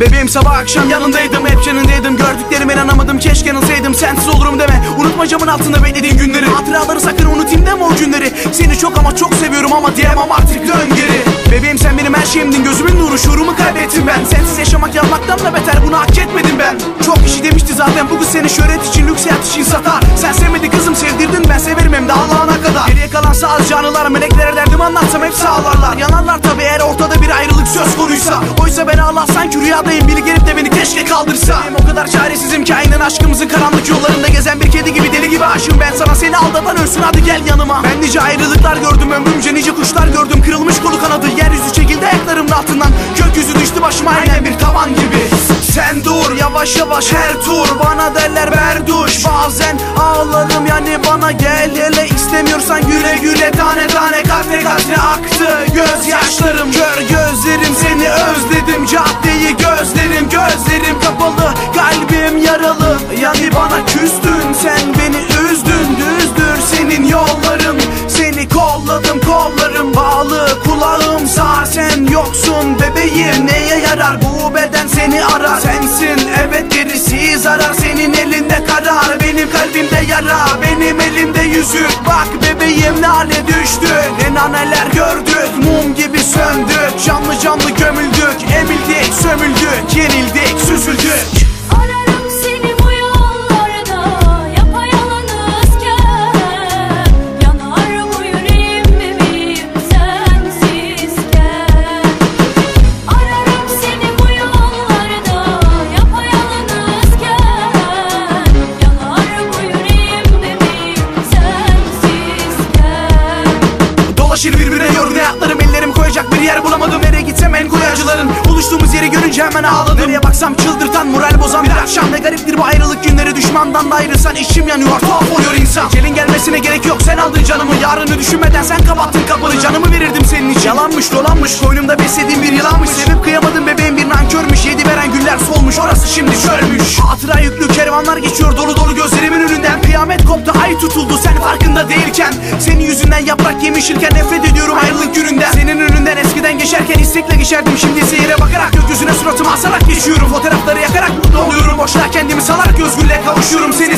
Bebeğim sabah akşam yanındaydım hep yanındaydım Gördüklerime inanamadım keşke yanılsaydım Sensiz olurum deme. Unutma camın altında beklediğin günleri. Hatıraları sakın unutayım deme o günleri. Seni çok ama çok seviyorum ama diyemem artık. Dön geri. Bebeğim sen benim her şeyimdin. Gözümün nuru şuurumu kaybettim ben. Sensiz yaşamak yanmaktan da beter. Bunu hak etmedim ben. Çok kişi demişti zaten bu kız seni şöhret için lüks hayat için satar kalan sadece anılar meleklere derdimi anlatsam hepsi ağlarlar Yanarlar tabi eğer ortada bir ayrılık söz konuysa. Oysa ben ağlarsan ki rüyadayım biri gelip de beni keşke kaldırsa. Benim o kadar çaresizim ki aynen aşkımızın karanlık yollarında gezen bir kedi gibi deli gibi aşığım. Ben sana seni aldatan ölsün hadi gel yanıma. Ben nice ayrılıklar gördüm ömrümce nice kuşlar gördüm. Kırılmış kolu kanadı yeryüzü çekildi ayaklarımın altından. Gökyüzü düştü başıma aynen bir tavan gibi. Sen dur yavaş yavaş her tur Bana derler berduş Bazen ağlarım yani bana gel hele istemiyorsan güle güle Tane tane katre katre aktı. Gözyaşlarım Kör gözlerim seni özledim. Caddeyi gözlerim Ne neler gördük mum gibi söndük. Canlı canlı gömüldük emildik sömüldük Yenildik süzüldük yorgun hayatlarım ellerim koyacak bir yer bulamadım. Nereye gitsem en koyu Buluştuğumuz yeri görünce hemen ağladım. Nereye baksam çıldırtan moral bozan bir akşam. Ne gariptir bu ayrılık günleri düşmandan da ayrılsan. İçim yanıyor tuhaf oluyor insan. Gelin gelmesine gerek yok sen aldın canımı. Yarını düşünmeden sen kapattın kapını. Canımı verirdim senin için. Yalanmış dolanmış koynumda beslediğim bir yılanmış. Sevip kıyamadım bebeğim bir nankörmüş. Yedi veren güller solmuş orası şimdi çölmüş. Hatıra yüklü kervanlar geçiyor dolu dolu gözlerimin koptu ay tutuldu sen farkında değilken. Senin yüzünden yaprak yemişirken nefret ediyorum ayrılık gününden. Senin önünden eskiden geçerken istekle geçerdim Şimdi ise yere bakarak gökyüzüne suratımı asarak geçiyorum. Fotoğrafları yakarak mutlu oluyorum Boşluğa kendimi salarak özgürlüğe kavuşuyorum. Seni